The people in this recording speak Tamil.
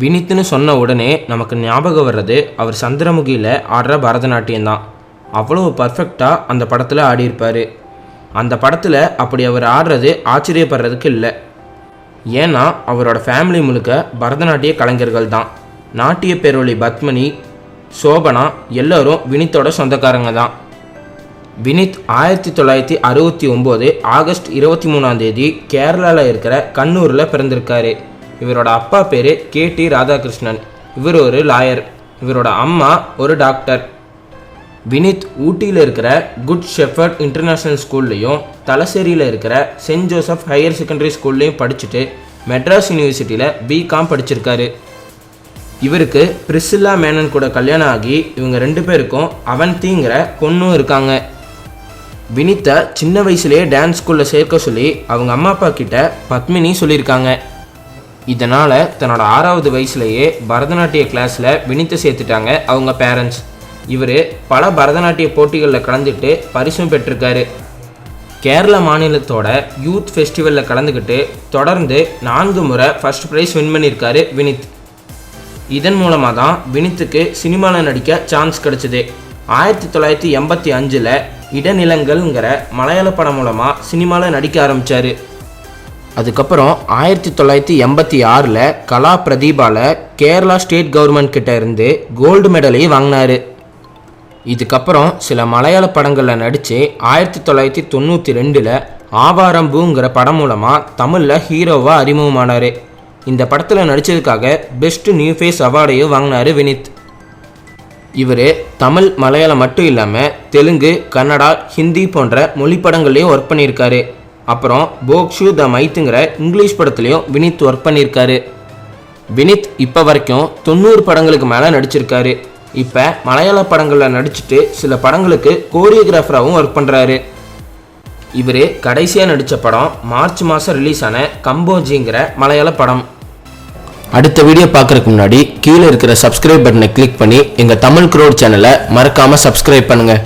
வினித்னு சொன்ன உடனே நமக்கு ஞாபகம் வர்றது அவர் சந்திரமுகியில் ஆடுற பரதநாட்டியம் தான். அவ்வளோ பர்ஃபெக்டாக அந்த படத்தில் ஆடியிருப்பார். அந்த படத்தில் அப்படி அவர் ஆடுறது ஆச்சரியப்படுறதுக்கு இல்லை. ஏன்னா அவரோட ஃபேமிலி முழுக்க பரதநாட்டிய கலைஞர்கள் தான். நாட்டிய பேரொழி பத்மினி சோபனா எல்லோரும் வினித்தோட சொந்தக்காரங்க தான். வினித் ஆயிரத்தி தொள்ளாயிரத்தி அறுபத்தி ஒம்போது ஆகஸ்ட் இருபத்தி மூணாம் தேதி கேரளாவில் இருக்கிற கண்ணூரில் பிறந்திருக்காரு. இவரோட அப்பா பேர் கே டி ராதாகிருஷ்ணன். இவர் ஒரு லாயர் இவரோட அம்மா ஒரு டாக்டர் வினித் ஊட்டியில் இருக்கிற குட் ஷெஃபர்ட் இன்டர்நேஷ்னல் ஸ்கூல்லையும் தலசேரியில் இருக்கிற சென்ட் ஜோசப் ஹையர் செகண்டரி ஸ்கூல்லையும் படிச்சுட்டு மெட்ராஸ் யூனிவர்சிட்டியில் பிகாம் படிச்சிருக்காரு. இவருக்கு பிரிசில்லா மேனன் கூட கல்யாணம் ஆகி இவங்க ரெண்டு பேருக்கும் அவந்திங்கிற பொண்ணும் இருக்காங்க. வினித்தை சின்ன வயசுலேயே டான்ஸ் ஸ்கூலில் சேர்க்க சொல்லி அவங்க அம்மா அப்பா கிட்ட பத்மினி சொல்லியிருக்காங்க. இதனால் தன்னோட ஆறாவது வயசுலேயே பரதநாட்டிய கிளாஸில் வினித்தை சேர்த்துட்டாங்க அவங்க பேரண்ட்ஸ் இவர் பல பரதநாட்டிய போட்டிகளில் கலந்துட்டு பரிசும் பெற்றிருக்காரு. கேரள மாநிலத்தோட யூத் ஃபெஸ்டிவலில் கலந்துக்கிட்டு தொடர்ந்து நான்கு முறை ஃபஸ்ட் ப்ரைஸ் வின் பண்ணியிருக்காரு வினித். இதன் மூலமாக தான் வினித்துக்கு சினிமாவில் நடிக்க சான்ஸ் கிடச்சிது. ஆயிரத்தி தொள்ளாயிரத்தி எண்பத்தி அஞ்சில் இடநிலங்கள்ங்கிற மலையாள படம் மூலமாக சினிமாவில் நடிக்க ஆரம்பித்தார் அதுக்கப்புறம் ஆயிரத்தி தொள்ளாயிரத்தி எண்பத்தி ஆறில் கலா பிரதீபால கேரளா ஸ்டேட் கவர்மெண்ட் கிட்ட இருந்து கோல்டு மெடலையும் வாங்கினாரு. இதுக்கப்புறம் சில மலையாள படங்களில் நடித்து ஆயிரத்தி தொள்ளாயிரத்தி தொண்ணூற்றி ரெண்டில் ஆவாரம்பூங்கிற படம் மூலமாக தமிழில் ஹீரோவாக அறிமுகமானார். இந்த படத்தில் நடித்ததுக்காக பெஸ்ட் நியூ ஃபேஸ் அவார்டையும் வாங்கினார் வினித். இவர் தமிழ் மலையாளம் மட்டும் இல்லாமல் தெலுங்கு கன்னடா ஹிந்தி போன்ற மொழி படங்கள்லையும் ஒர்க் பண்ணியிருக்காரு. அப்புறம் போக்ஷு த மைத்துங்கிற இங்கிலீஷ் படத்துலையும் வினித் ஒர்க் பண்ணியிருக்காரு. வினித் இப்போ வரைக்கும் தொண்ணூறு படங்களுக்கு மேலே நடிச்சிருக்காரு. இப்போ மலையாள படங்களில் நடிச்சிட்டு சில படங்களுக்கு கோரியோகிராஃபராகவும் ஒர்க் பண்ணுறாரு இவர் கடைசியாக நடித்த படம் மார்ச் மாதம் ரிலீஸ் ஆன கம்போஜிங்கிற மலையாள படம். அடுத்த வீடியோ பார்க்குறதுக்கு முன்னாடி கீழே இருக்கிற சப்ஸ்கிரைப் பட்டனை கிளிக் பண்ணி எங்கள் தமிழ் குரோட் சேனலை மறக்காமல் சப்ஸ்கிரைப் பண்ணுங்கள்